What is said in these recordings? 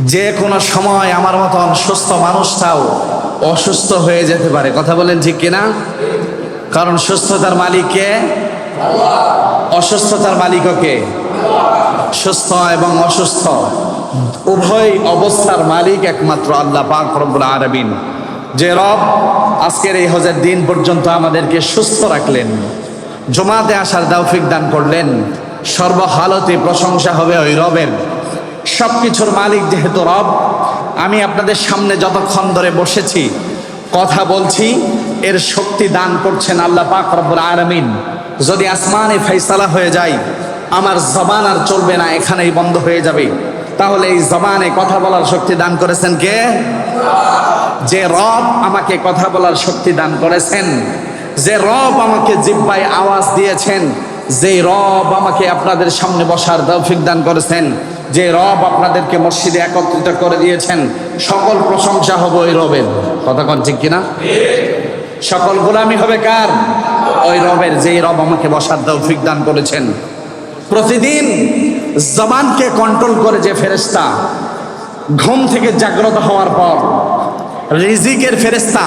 যে কোনো সময় আমার মতন সুস্থ মানুষটাও অসুস্থ হয়ে যেতে পারে। কথা বলেন ঠিক কিনা? কারণ সুস্থতার মালিককে, অসুস্থতার মালিককে সুস্থ এবং অসুস্থ উভয় অবস্থার মালিক একমাত্র আল্লাহ পাক রব্বুল আরবিন যে রব আজকের এই হজের দিন পর্যন্ত আমাদেরকে সুস্থ রাখলেন, জমাতে আসার দাউফিক দান করলেন, সর্বহালতে প্রশংসা হবে ওই রবের। সব কিছুর মালিক যেহেতু রব, আমি আপনাদের সামনে যতক্ষণ ধরে বসেছি, কথা বলছি, এর শক্তি দান করছেন আল্লাহ পাক রব্বুল আলামিন। যদি আসমানে ফেসালা হয়ে যায়, আমার জবান আর চলবে না, এখানেই বন্ধ হয়ে যাবে। তাহলে এই জবানে কথা বলার শক্তি দান করেছেন কে? যে রব আমাকে কথা বলার শক্তি দান করেছেন। যে রব আমাকে জিব্বায় আওয়াজ দিয়েছেন। যে রব আমাকে আপনাদের সামনে বসার তৌফিক দান করেছেন, যে রব আপনাদেরকে মসজিদে একত্রিত করে দিয়েছেন, সকল প্রশংসা হবে ওই রবের। কথা কন ঠিক কিনা? সকল গোলামি হবে কার? ওই রবের, যেই রব আমাকে বসার তৌফিক দান করেছেন। প্রতিদিন জবানকে কন্ট্রোল করে যে ফেরেস্তা ঘুম থেকে জাগ্রত হওয়ার পর, রিজিকের ফেরেস্তা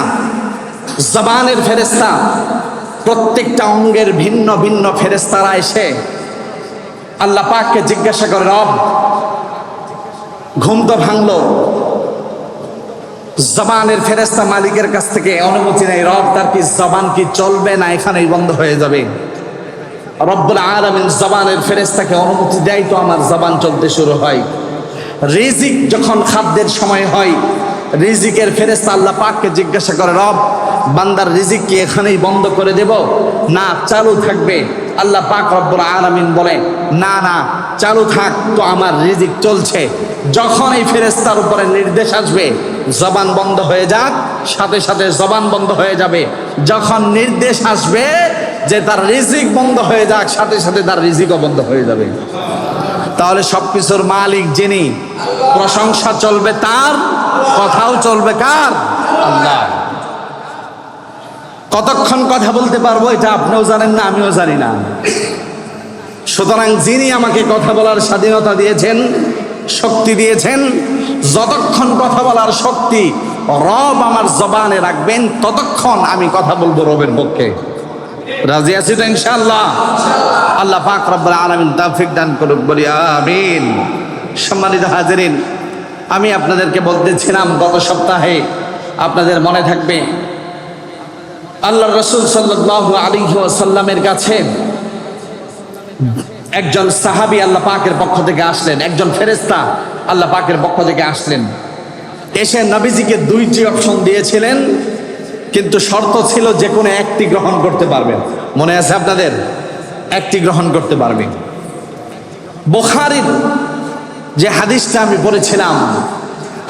জবানের ফেরেস্তা প্রত্যেকটা অঙ্গের ভিন্ন ভিন্ন ফেরেস্তারা এসে আল্লাহ পাককে জিজ্ঞাসা করে, রব, ঘুম তো ভাঙলো। জবানের ফেরেস্তা মালিকের কাছ থেকে অনুমতি নেই। রব, তার কি জবান কি চলবে না এখানেই বন্ধ হয়ে যাবে? রব্বুল আলমিন জবানের ফেরেস্তাকে অনুমতি দেয় তো আমার জবান চলতে শুরু হয়। রিজিক যখন খাদ্যের সময় হয় রিজিকের ফেরেস্তা আল্লাহ পাককে জিজ্ঞাসা করে, রব, বান্দার রিজিক কি এখানেই বন্ধ করে দেব? না, চালু থাকবে। আল্লাহ পাক রব্বুল আলামিন বলে, না না, চালু থাক, তো আমার রিজিক চলছে। যখন এই ফেরেস্তার উপরে নির্দেশ আসবে, জবান বন্ধ হয়ে যাক, সাথে সাথে জবান বন্ধ হয়ে যাবে। যখন নির্দেশ আসবে যে তার রিজিক বন্ধ হয়ে যাক, সাথে সাথে তার রিজিকও বন্ধ হয়ে যাবে। তাহলে সবকিছুর মালিক যিনি, প্রশংসা চলবে তার কথাও চলবে কার? আল্লাহ। কতক্ষণ কথা বলতে পারব এটা আপনিও জানেন না আমিও জানি না। সুতরাং যিনি আমাকে কথা বলার স্বাধীনতা দিয়েছেন শক্তি দিয়েছেন যতক্ষণ কথা বলার শক্তি রব আমার জবানে রাখবেন ততক্ষণ আমি কথা বলব রবের পক্ষে। রাজি আছি তো ইনশাআল্লাহ? আল্লাহ পাক রব্বুল আলামিন তৌফিক দান করুক বলি আমিন। সম্মানিত হাজিরিন আমি আপনাদেরকে বলতেছিলাম, গত সপ্তাহে আপনাদের মনে থাকবে আল্লাহ রসুল সাল্লাহ আলী সাল্লামের কাছে একজন সাহাবি আল্লাহ পাকের পক্ষ থেকে আসলেন, একজন ফেরেস্তা আল্লাহ পাকের পক্ষ থেকে আসলেন। এসে নবীজিকে দুইটি অপশন দিয়েছিলেন, কিন্তু শর্ত ছিল যে কোনো একটি গ্রহণ করতে পারবেন। মনে আছে আপনাদের? একটি গ্রহণ করতে পারবেন। বোখারির যে হাদিসটা আমি পড়েছিলাম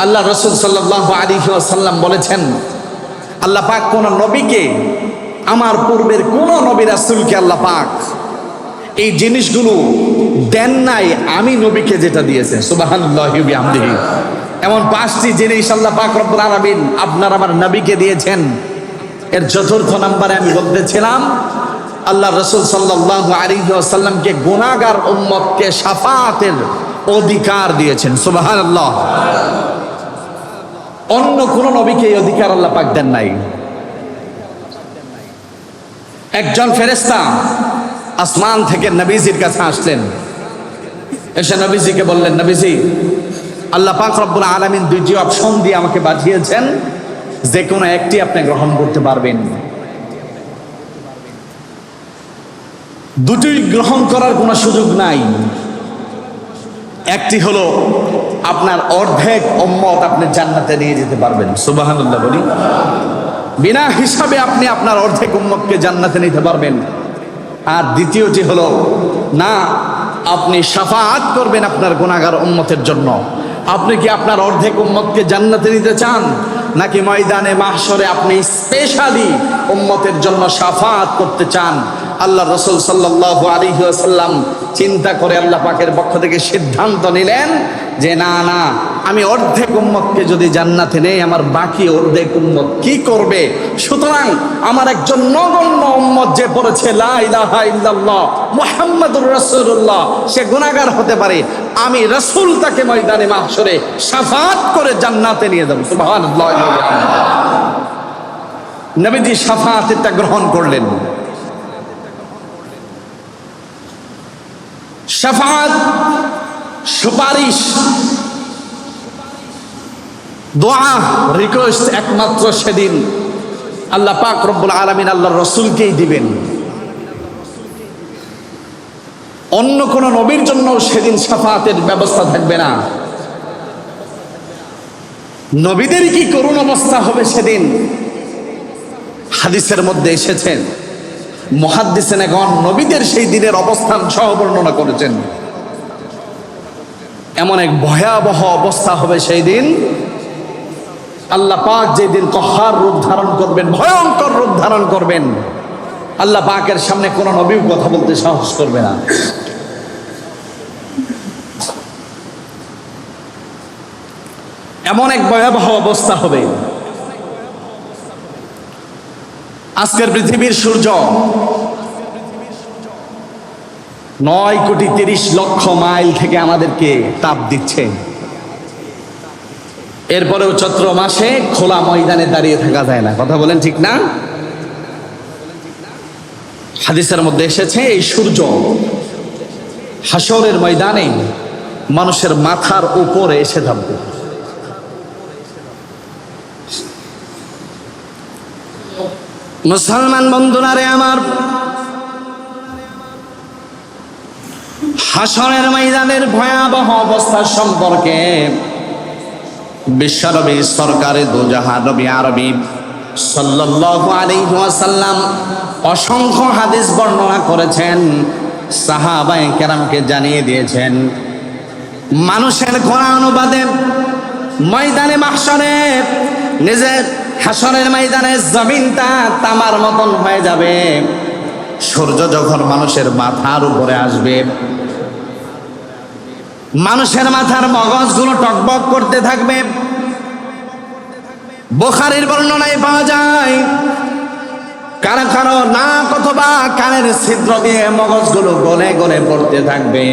আল্লাহ রসুল সাল্লাহ আলী সাল্লাম বলেছেন, আল্লাহ পাক কোন নবীকে, আমার পূর্বের কোন নবী রাসুলকে আল্লাহ পাক এই জিনিসগুলো দেন নাই, আমি নবীকে যেটা দিয়েছে সুবাহান্লাহি এমন পাঁচটি জিনিস আল্লাহ পাক রব্বুল আলামিন আপনার আমার নবীকে দিয়েছেন। এর চতুর্থ নম্বরে আমি বলতেছিলাম আল্লাহ রসুল সাল্লাহ আলী সাল্লামকে গুণাগার উম্মতকে সাফাতের অধিকার দিয়েছেন সুবাহান আল্লাহ অন্য কোন নবীকে এই অধিকার আল্লাহ পাক দেন নাই। একজন ফেরেস্তা আসমান থেকে নবীজির কাছে আসলেন। এসে নবীজিকে বললেন, নবীজি, আল্লাহ পাক রব্বুল আলমিন দুইটি অপশন দিয়ে আমাকে বাঁচিয়েছেন যে কোনো একটি আপনি গ্রহণ করতে পারবেন। দুটোই গ্রহণ করার কোনো সুযোগ নাই। একটি হলো আপনার অর্ধেক অম্মত আপনি জান্নাতে নিয়ে যেতে পারবেন। সুবাহান্লাহ বলি। বিনা হিসাবে আপনি আপনার অর্ধেক উম্মতকে জান্নাতে নিতে পারবেন। আর দ্বিতীয়টি হলো, না, আপনি সাফাত করবেন আপনার গুণাগার উম্মতের জন্য। আপনি কি আপনার অর্ধেক উম্মতকে জান্নাতে নিতে চান? নাকি ময়দানে মাহসরে আপনি স্পেশালি উম্মতের জন্য সাফাত করতে চান? আল্লাহ রসুল সাল্লাহ আলিহাসাল্লাম চিন্তা করে আল্লাহ পাকের পক্ষ থেকে সিদ্ধান্ত নিলেন যে না না, আমি অর্ধেক উম্মতকে যদি জান্নাতে নেই, আমার বাকি অর্ধেক উম্মত কি করবে? সুতরাং আমার একজন নগণ্য উম্মত যে পড়েছে মোহাম্মদুর রসুল্লাহ সে গুণাগার হতে পারে। আমি রসুল তাকে ময়দানে মাহসরে সাফাত করে জান্নাতে নিয়ে যাব। সুবহানাল্লাহ। নবীজি সাফাতেরটা গ্রহণ করলেন। সাফাত সুপারিশ, দোয়া রিকোয়েস্ট একমাত্র সেদিন আল্লাহ পাক রব্বুল আলমিন আল্লাহ রসুলকেই দিবেন। অন্য কোন নবীর জন্য সেদিন সাফাতের ব্যবস্থা থাকবে না। নবীদের কি করুণ অবস্থা হবে সেদিন? হাদিসের মধ্যে এসেছেন মহাদ্দিসেন এখন নবীদের সেই দিনের অবস্থান সহ বর্ণনা করেছেন। এমন এক ভয়াবহ অবস্থা হবে সেই দিন। আল্লাহ পাক যেদিন কহার রূপ ধারণ করবেন, ভয়ঙ্কর রূপ ধারণ করবেন, আল্লাহ পাকের সামনে কোনো নবী কথা বলতে সাহস করবে না। এমন এক ভয়াবহ অবস্থা হবে। আজকের পৃথিবীর সূর্য। নয় কোটি তিরিশ লক্ষ মাইল থেকে আমাদেরকে তাপ দিচ্ছে। এরপরেও চৈত্র মাসে খোলা ময়দানে দাঁড়িয়ে থাকা যায় না। কথা বলেন ঠিক না? হাদিসের মধ্যে এসেছে, এই সূর্য হাসরের ময়দানে মানুষের মাথার উপরে এসে থাকবে মুসলমান বন্ধুরা রে আমার হাসনের ময়দানের ভয়াবহ অবস্থা সম্পর্কে বিশ্বনবী সরকারে দুজাহা নবী আরবি সাল্লাল্লাহু আলাইহি ওয়াসাল্লাম অসংখ্য হাদিস বর্ণনা করেছেন, সাহাবায়ে কেরামকে জানিয়ে দিয়েছেন। মানুষের ঘোড়া অনুবাদে ময়দানে মাহশরে নিজের হাসনের ময়দানে জমিনটা তামার মতন হয়ে যাবে। সূর্য যখন মানুষের মাথার উপরে আসবে, মানুষের মাথার মগজগুলো টকবক করতে থাকবে। বোখারির বর্ণনায় পাওয়া যায়, কারও কারও নাক অথবা কানের ছিদ্র দিয়ে মগজগুলো গলে গলে পড়তে থাকবে।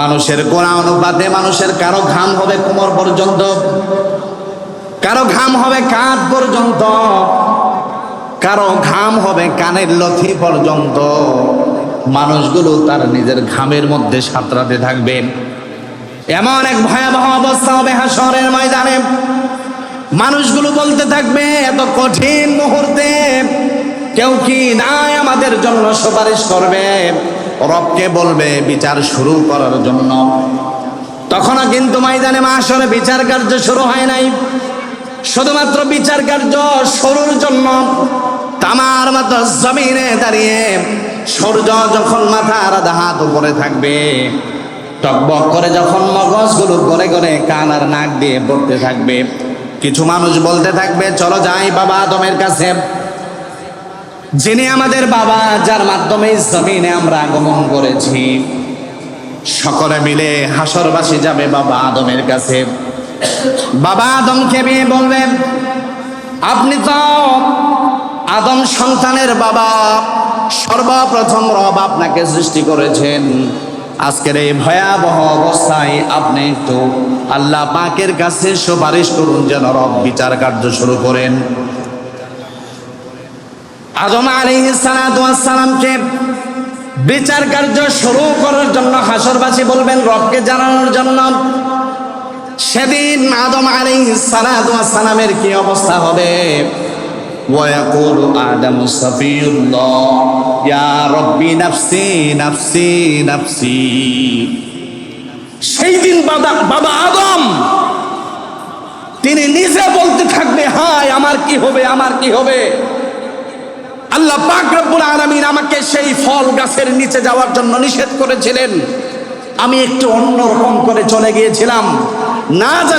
মানুষের গোড়া অনুপাতে মানুষের কারও ঘাম হবে কোমর পর্যন্ত। কারও ঘাম হবে কাঁধ পর্যন্ত, কারও ঘাম হবে কানের লথি পর্যন্ত। মানুষগুলো তার নিজের ঘামের মধ্যে সাঁতরাতে থাকবে। এমন এক ভয়াবহ অবস্থা হবে হাসরের ময়দানে। মানুষগুলো বলতে থাকবে, এত কঠিন মুহূর্তে কেউ কি নাই আমাদের জন্য সুপারিশ করবে? রবকে বলবে, বিচার শুরু করার জন্য। তখনও কিন্তু ময়দানে মাসরে বিচার কার্য শুরু হয় নাই। শুধুমাত্র বিচার কার্য শুরুর জন্য। তামার মতো জমিনে দাঁড়িয়ে সূর্য যখন মাথার আধা হাত উপরে থাকবে, টকবক করে যখন মগজগুলো গড়ে গড়ে কান আর নাক দিয়ে পড়তে থাকবে, কিছু মানুষ বলতে থাকবে, চলো যাই বাবা আদমের কাছে। যিনি আমাদের বাবা, যার মাধ্যমে জমিনে আমরা আগমন করেছি। সকলে মিলে হাসরবাসী যাবে বাবা আদমের কাছে। বাবা আদমকে বিয়ে বলবেন আপনি তো আদম সন্তানের বাবা, সর্বপ্রথম রব আপনাকে সৃষ্টি করেছেন। আজকের এই ভয়াবহ অবস্থায় আপনি একটু আল্লাহ পাকের কাছে সুপারিশ করুন যেন রব বিচার কার্য শুরু করেন। আদম আলিহালামকে বিচার কার্য শুরু করার জন্য হাসরবাসী বলবেন, রবকে জানানোর জন্য সেদিন আদম আলী সালামের কি অবস্থা হবে ويقول آدم صفي الله يا ربي نفسي نفسي نفسي সেই দিন বাবা বাবা আদম তিনি নিজে বলতে থাকবে হায় আমার কি হবে আমার কি হবে আল্লাহ পাক রব্বুল আলামিন আমাকে সেই ফল গাছের নিচে যাওয়ার জন্য নিষেধ করেছিলেন আমি একটু অন্যরকম করে চলে গিয়েছিলাম না জানি